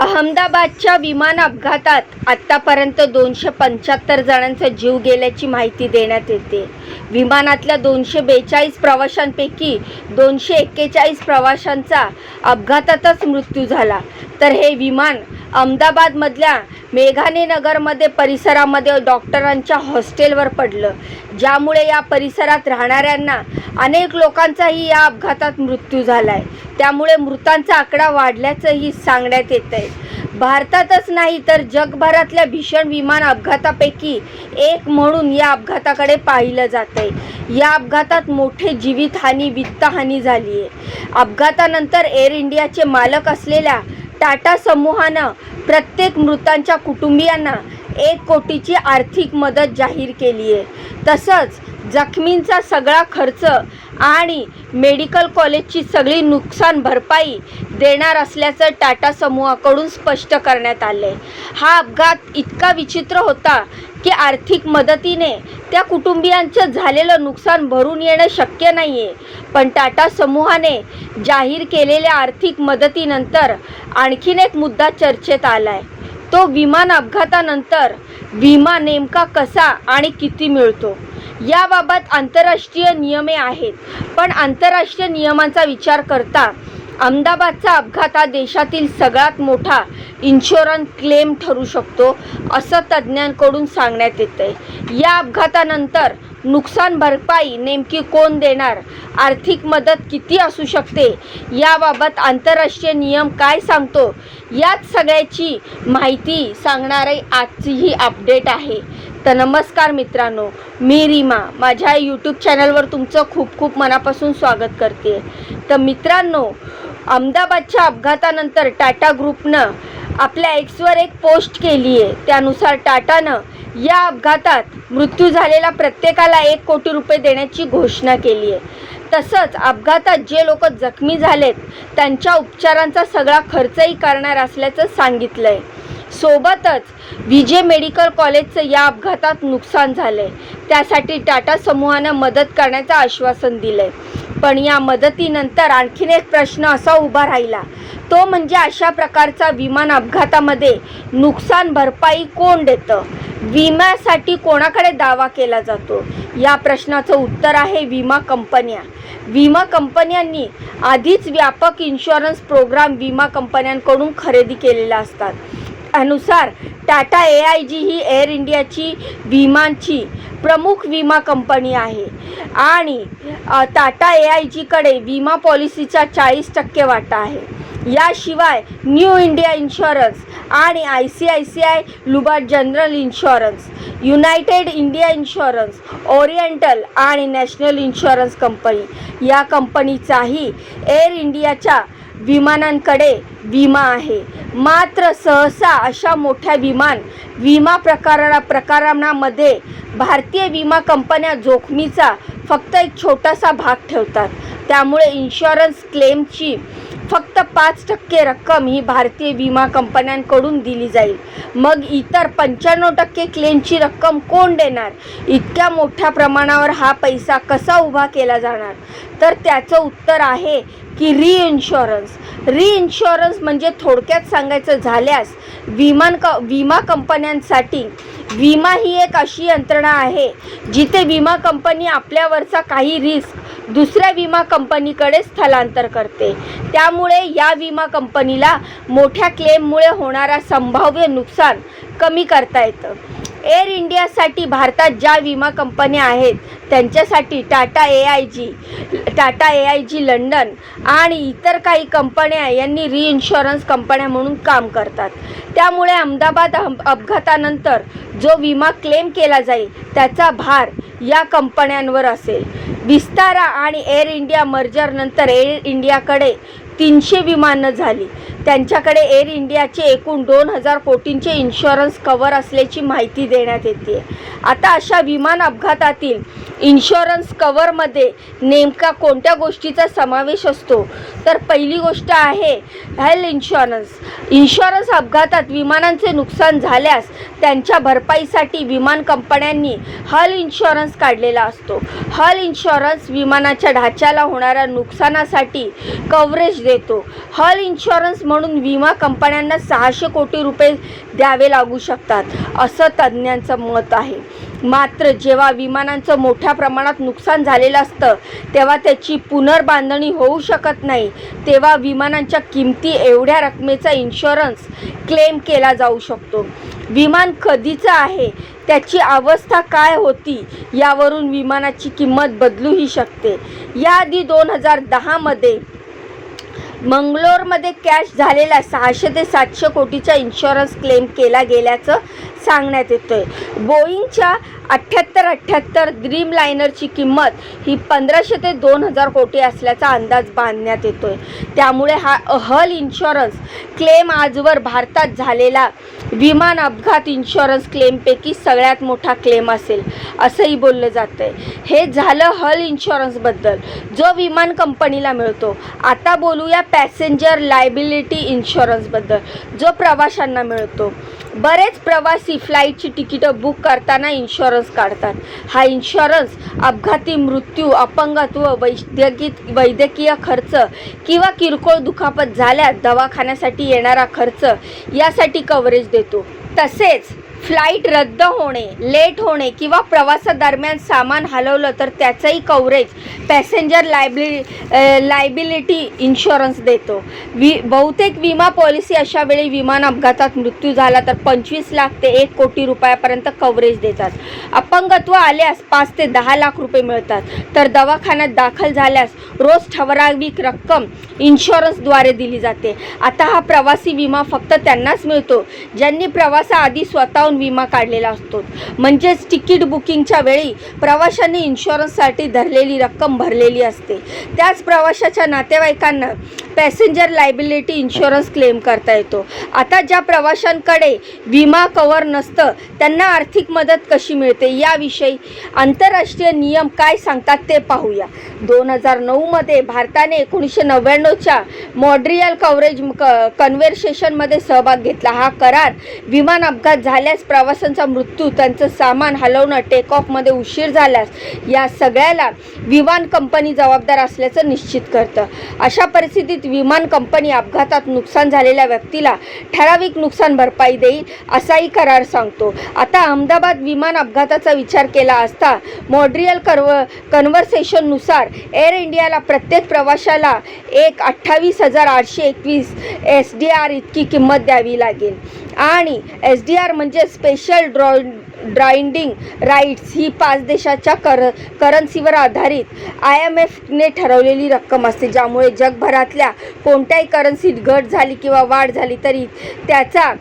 अहमदाबादच्या विमान अपघातात आत्तापर्यंत दोनशे पंच्याहत्तर जणांचा जीव गेल्याची माहिती देण्यात येते. विमानातल्या दोनशे बेचाळीस प्रवाशांपैकी दोनशे एक्केचाळीस प्रवाशांचा अपघातातच मृत्यू झाला. तर हे विमान अहमदाबादमधल्या मेघाने नगरमध्ये परिसरामध्ये डॉक्टरांच्या हॉस्टेलवर पडलं. ज्यामुळे या परिसरात राहणाऱ्यांना अनेक लोकांचाही या अपघातात मृत्यू झाला आहे त्यामुळे मृतांचा आकडा वाढल्याचंही सांगण्यात येत आहे भारतातच नाही तर जगभरातल्या भीषण विमान अपघातापैकी एक म्हणून या अपघाताकडे पाहिलं जात आहे या अपघातात मोठे जीवितहानी वित्तहानी झाली आहे अपघातानंतर एअर इंडियाचे मालक असलेल्या टाटा समूहानं प्रत्येक मृतांच्या कुटुंबियांना एक कोटीची आर्थिक मदत जाहीर केली आहे. तसंच जखमींचा सगळा खर्च आणि मेडिकल कॉलेजची सगळी नुकसान भरपाई देणार असल्याचं टाटा समूहाकडून स्पष्ट करण्यात आले हा अपघात इतका विचित्र होता की आर्थिक मदतीने त्या कुटुंबियांचं झालेलं नुकसान भरून येणं शक्य नाही आहे पण टाटा समूहाने जाहीर केलेल्या आर्थिक मदतीनंतर आणखीन एक मुद्दा चर्चेत आला आहे तो विमान अपघातानंतर विमा नेमका कसा आणि किती मिळतो? याबाबत आंतरराष्ट्रीय नियमे आहेत. पण आंतरराष्ट्रीय नियमांचा विचार करता अहमदाबादचा अपघात हा देशातील सगळ्यात मोठा इन्शुरन्स क्लेम ठरू शकतो असं तज्ज्ञांकडून सांगण्यात येतं आहे या अपघातानंतर नुकसान भरपाई नेमकी कोण देणार? आर्थिक मदत किती असू शकते? याबाबत आंतरराष्ट्रीय नियम काय सांगतो? याच सगळ्याची माहिती सांगणारी आजची ही अपडेट आहे. तर नमस्कार मित्रांनो मी रीमा. माझ्या यूट्यूब चॅनलवर तुमचं खूप खूप मनापासून स्वागत करते. तर मित्रांनो अहमदाबादच्या अपघातानंतर टाटा ग्रुपनं आपल्या एक्सवर एक पोस्ट केली आहे. त्यानुसार टाटानं या अपघातात मृत्यू झालेला प्रत्येकाला एक कोटी रुपये देण्याची घोषणा केली आहे. तसंच अपघातात जे लोक जखमी झालेत त्यांच्या उपचारांचा सगळा खर्चही करणार असल्याचं सांगितलं आहे सोबतच विजय मेडिकल कॉलेजचं या अपघातात नुकसान झालंय. त्यासाठी टाटा समूहानं मदत करण्याचं आश्वासन दिलंय. पण या मदतीनंतर आणखीन एक प्रश्न असा उभा राहिला. तो म्हणजे अशा प्रकारचा विमान अपघातामध्ये नुकसान भरपाई कोण देतं? विम्यासाठी कोणाकडे दावा केला जातो? या प्रश्नाचं उत्तर आहे विमा कंपन्या. विमा कंपन्यांनी आधीच व्यापक इन्शुरन्स प्रोग्राम विमा कंपन्यांकडून खरेदी केलेला असतात. अनुसार टाटा ए आय जी ही एअर इंडियाची विमानची प्रमुख विमा कंपनी आहे. आणि टाटा ए आय जीकडे विमा पॉलिसीचा चाळीस टक्के वाटा आहे. याशिवाय न्यू इंडिया इन्शुरन्स आणि I C I C I Lombard general insurance united India insurance oriental आणि नॅशनल इन्शुरन्स कंपनी या कंपनीचाही एअर इंडियाच्या विमानांकडे विमा आहे. मात्र सहसा अशा मोठ्या विमान विमा प्रकारा प्रकारांमध्ये भारतीय विमा कंपन्या जोखमीचा फक्त एक छोटासा भाग ठेवतात. त्यामुळे इन्शुरन्स क्लेमची फक्त पाच टक्के रक्कम ही भारतीय विमा कंपन्यांकडून दिली जाईल. मग इतर पंच्याण्णव टक्के क्लेमची रक्कम कोण देणार? इतक्या मोठ्या प्रमाणावर हा पैसा कसा उभा केला जाणार? तर त्याचं उत्तर आहे की री इन्शुरन्स री इन्शुरन्स म्हणजे थोडक्यात सांगायचं झाल्यास विमान क विमा कंपन्यांसाठी विमा ही एक अशी यंत्रणा आहे जिथे विमा कंपनी आपल्यावरचा काही रिस्क दुसऱ्या विमा कंपनीकडे स्थलांतर करते. त्यामुळे या विमा कंपनीला मोठ्या क्लेममुळे होणारा संभाव्य नुकसान कमी करता येतं. एअर इंडियासाठी भारतात ज्या विमा कंपन्या आहेत त्यांच्यासाठी Tata A I G Tata A I G London आणि इतर काही कंपन्या यांनी रीइन्शुरन्स कंपन्या म्हणून काम करतात. त्यामुळे अहमदाबाद अपघातानंतर जो विमा क्लेम केला जाईल त्याचा भार या कंपन्यांवर असेल. विस्तारा आणि एअर इंडिया मर्जरनंतर एअर इंडियाकडे तीनशे विमानं झाली. त्यांच्याकडे एअर इंडियाचे एकूण दोन हजार कोटींचे इन्शुरन्स कवर असल्याची माहिती देण्यात येते. आता अशा विमान अपघातातील इन्शुरन्स कवरमध्ये नेमका कोणत्या गोष्टीचा समावेश असतो? तर पहिली गोष्ट आहे हेल्थ इन्शुरन्स इन्शुरन्स अपघातात विमानांचे नुकसान झाल्यास त्यांच्या भरपाईसाठी विमान कंपन्यांनी हल इन्शुरन्स काढलेला असतो. हल इन्शुरन्स विमानाच्या ढाच्याला होणाऱ्या नुकसानासाठी कव्हरेज देतो. हल इन्शुरन्स म्हणून म्हणून विमा कंपन्यांना सहाशे कोटी रुपये द्यावे लागू शकतात असं तज्ज्ञांचं मत आहे. मात्र जेव्हा विमानांचं मोठ्या प्रमाणात नुकसान झालेलं असतं तेव्हा त्याची पुनर्बांधणी होऊ शकत नाही. तेव्हा विमानांच्या किमती एवढ्या रकमेचा इन्शुरन्स क्लेम केला जाऊ शकतो. विमान कधीचं आहे? त्याची अवस्था काय होती? यावरून विमानाची किंमत बदलूही शकते. याआधी दोन हजार दहामध्ये मंगलोरमध्ये कॅश झालेला सहाशे ते सातशे कोटीचा इन्शुरन्स क्लेम केला गेल्याचं सांगण्यात येतं आहे बोईंगच्या अठ्ठ्याहत्तर अठ्ठ्याहत्तर ड्रीम लायनरची किंमत ही पंधराशे ते दोन हजार कोटी असल्याचा अंदाज बांधण्यात येतो आहे त्यामुळे हा हल इन्शुरन्स क्लेम आजवर भारतात झालेला विमान अपघात इन्शुरन्स क्लेमपैकी सगळ्यात मोठा क्लेम असेल असंही बोललं जातं आहे हे झालं हल इन्शुरन्सबद्दल जो विमान कंपनीला मिळतो. आता बोलूया पॅसेंजर लायबिलिटी इन्शुरन्सबद्दल जो प्रवाशांना मिळतो. बरेच प्रवासी फ्लाईटची तिकीटं बुक करताना इन्शुरन्स काढतात. हा इन्शुरन्स अपघाती मृत्यू अपंगत्व वैद्यकीय वैद्यकीय खर्च किंवा किरकोळ दुखापत झाल्यास दवाखान्यासाठी येणारा खर्च यासाठी कव्हरेज देतो. तसेच फ्लाईट रद्द होणे लेट होणे किंवा प्रवासादरम्यान सामान हलवलं तर त्याचंही coverage passenger liability liability insurance देतो. वि बहुतेक विमा पॉलिसी अशा वेळी विमान अपघातात मृत्यू झाला तर पंचवीस लाख ते एक कोटी रुपयापर्यंत कव्हरेज देतात. अपंगत्व आल्यास पाच ते दहा लाख रुपये मिळतात. तर दवाखान्यात दाखल झाल्यास रोज ठराविक रक्कम इन्शुरन्सद्वारे दिली जाते. आता हा प्रवासी विमा फक्त त्यांनाच मिळतो. ज्यांनी प्रवासाआधी स्वतःहून विमा काढलेला असतो. म्हणजेच तिकीट बुकिंगच्या वेळी प्रवाशांनी इन्शुरन्ससाठी धरलेली रक्कम भरलेली असते. त्याच प्रवाशाच्या नातेवाईकांना पॅसेंजर लायबिलिटी इन्शुरन्स क्लेम करता येतो. आता ज्या प्रवाशांकडे विमा कवर नसतं त्यांना आर्थिक मदत कशी मिळते याविषयी आंतरराष्ट्रीय नियम काय सांगतात ते पाहूया. दोन हजार नऊमध्ये भारताने एकोणीसशे नव्याण्णवच्या मॉड्रियल कव्हरेज क कन्व्हर्सेशनमध्ये सहभाग घेतला. हा करार विमान अपघात झाल्यास प्रवाशांचा मृत्यू त्यांचं सामान हलवणं टेक ऑफमध्ये उशीर झाल्यास या सगळ्याला विमान कंपनी जबाबदार असल्याचं निश्चित करतं. अशा परिस्थितीत विमान कंपनी अपघातात नुकसान झालेल्या व्यक्तीला ठराविक नुकसान भरपाई देईल असाही करार सांगतो. आता अहमदाबाद विमान अपघाताचा विचार केला असता मॉड्रियल कर्व कन्व्हर्सेशननुसार एअर इंडियाला प्रत्येक प्रवाशाला एक अठ्ठावीस हजार आठशे एकवीस एस डी आर इतकी किंमत द्यावी लागेल. आणि एस डी आर म्हणजे स्पेशल ड्रॉ ड्राइंडिंग राईट्स ही पाच देशाच्या कर करन्सीवर आधारित आय एम एफने ठरवलेली रक्कम असते ज्यामुळे जगभरातल्या कोणत्याही करन्सीत घट झाली किंवा वाढ झाली तरी त्याचा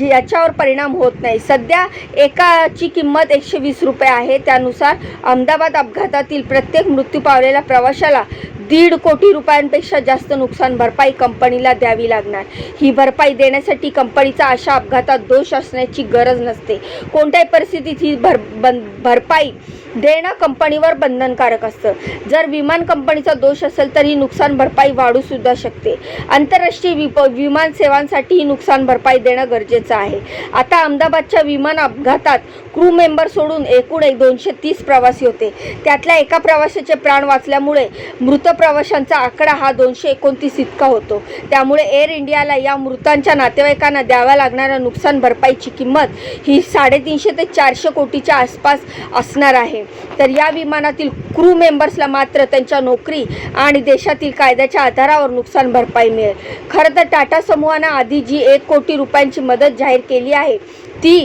याच्यावर परिणाम होत नाही. सध्या एकाची किंमत एकशे वीस रुपये आहे. त्यानुसार अहमदाबाद अपघातातील प्रत्येक मृत्यू पावलेल्या प्रवाशाला दीड कोटी रुपयांपेक्षा जास्त नुकसान भरपाई कंपनीला द्यावी लागणार. ही भरपाई देण्यासाठी कंपनीचा अशा अपघातात दोष असण्याची गरज नसते. कोणत्याही परिस्थितीत ही भर बन भरपाई देणं कंपनीवर बंधनकारक असतं. जर विमान कंपनीचा दोष असेल तर ही नुकसान भरपाई वाढू सुद्धा शकते. आंतरराष्ट्रीय विप विमान सेवांसाठी ही नुकसान भरपाई देणं गरजेचं आहे. आता अहमदाबादच्या विमान अपघातात क्रू मेंबर सोडून एकूण एक दोनशे तीस प्रवासी होते. त्यातल्या एका प्रवाशाचे प्राण वाचल्यामुळे मृत प्रवाशांचा आकडा हा दोनशे एकोणतीस इतका होतो. त्यामुळे एअर इंडियाला या मृतांच्या नातेवाईकांना द्याव्या लागणाऱ्या नुकसान भरपाईची किंमत ही साडेतीनशे ते चारशे कोटीच्या आसपास असणार आहे. तर या विमानातील क्रू मेंबर्सला मात्र त्यांच्या नोकरी आणि देशातील कायद्याच्या आधारावर नुकसान भरपाई मिळेल. खरं तर टाटा समूहानं आधी जी एक कोटी रुपयांची मदत जाहीर केली आहे ती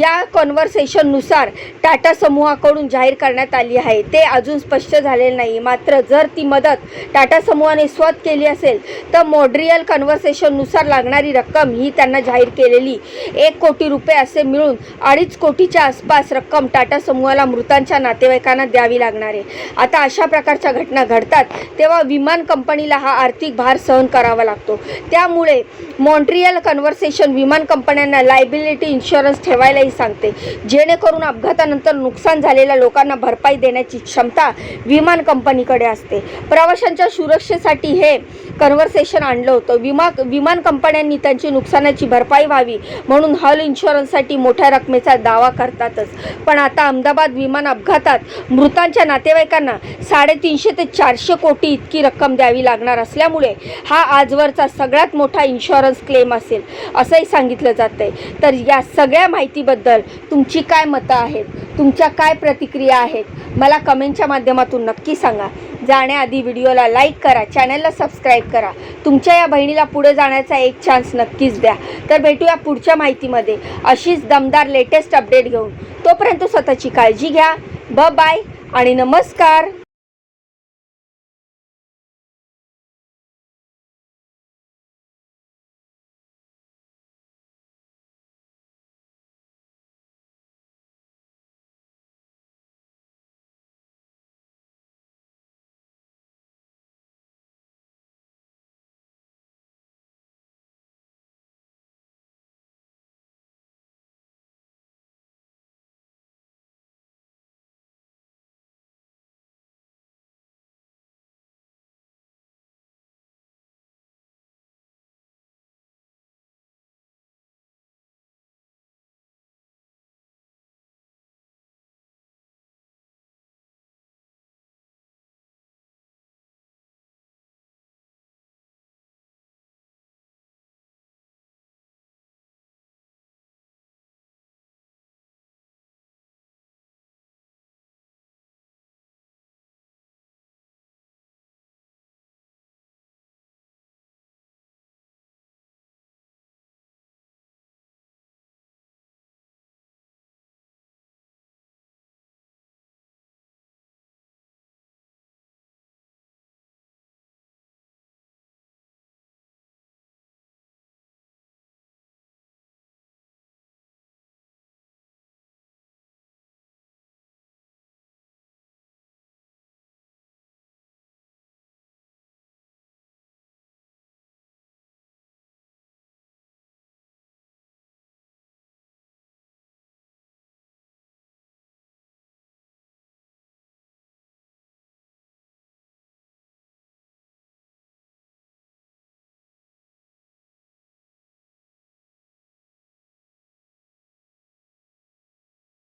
या कॉन्व्हर्सेशननुसार टाटा समूहाकडून जाहीर करण्यात आली आहे. ते अजून स्पष्ट झालेले नाही. मात्र जर ती मदत टाटा समूहाने स्वत केली असेल तर मॉड्रियल कन्व्हर्सेशननुसार लागणारी रक्कम ही त्यांना जाहीर केलेली एक कोटी रुपये असे मिळून अडीच कोटीच्या आसपास रक्कम टाटा समूहाला मृतांच्या नातेवाईकांना द्यावी लागणार आहे. आता अशा प्रकारच्या घटना घडतात तेव्हा विमान कंपनीला हा आर्थिक भार सहन करावा लागतो. त्यामुळे मॉन्ट्रियल कन्व्हर्सेशन विमान कंपन्यांना लायबिलिटी इन्शुरन्स ठेवायलाही सांगते. जेणेकरून अपघातानंतर नुकसान झालेल्या लोकांना भरपाई देण्याची क्षमता विमान कंपनीकडे असते. प्रवाशांच्या सुरक्षेसाठी हे कन्व्हर्सेशन आणलं होतं. विमा विमान कंपन्यांनी त्यांची नुकसानाची भरपाई व्हावी म्हणून हॉल इन्शुरन्ससाठी मोठ्या रकमेचा दावा करतातच. पण आता अहमदाबाद विमान अपघातात मृतांच्या नातेवाईकांना साडेतीनशे ते चारशे कोटी इतकी रक्कम द्यावी लागणार असल्यामुळे हा आजवरचा सगळ्यात मोठा इन्शुरन्स क्लेम असेल असंही सांगितलं जात आहे तर या सगळ्या माहितीबद्दल तुमची काय मतं आहेत? तुमच्या काय प्रतिक्रिया आहेत? मला कमेंटच्या माध्यमातून नक्की सांगा. जाण्याआधी व्हिडिओला लाईक करा चॅनलला सबस्क्राईब करा. तुमच्या या बहिणीला पुढे जाण्याचा एक चान्स नक्कीच द्या. तर भेटूया पुढच्या माहितीमध्ये. अशीच दमदार लेटेस्ट अपडेट घेऊन. तोपर्यंत स्वतःची काळजी घ्या. ब बाय आणि नमस्कार.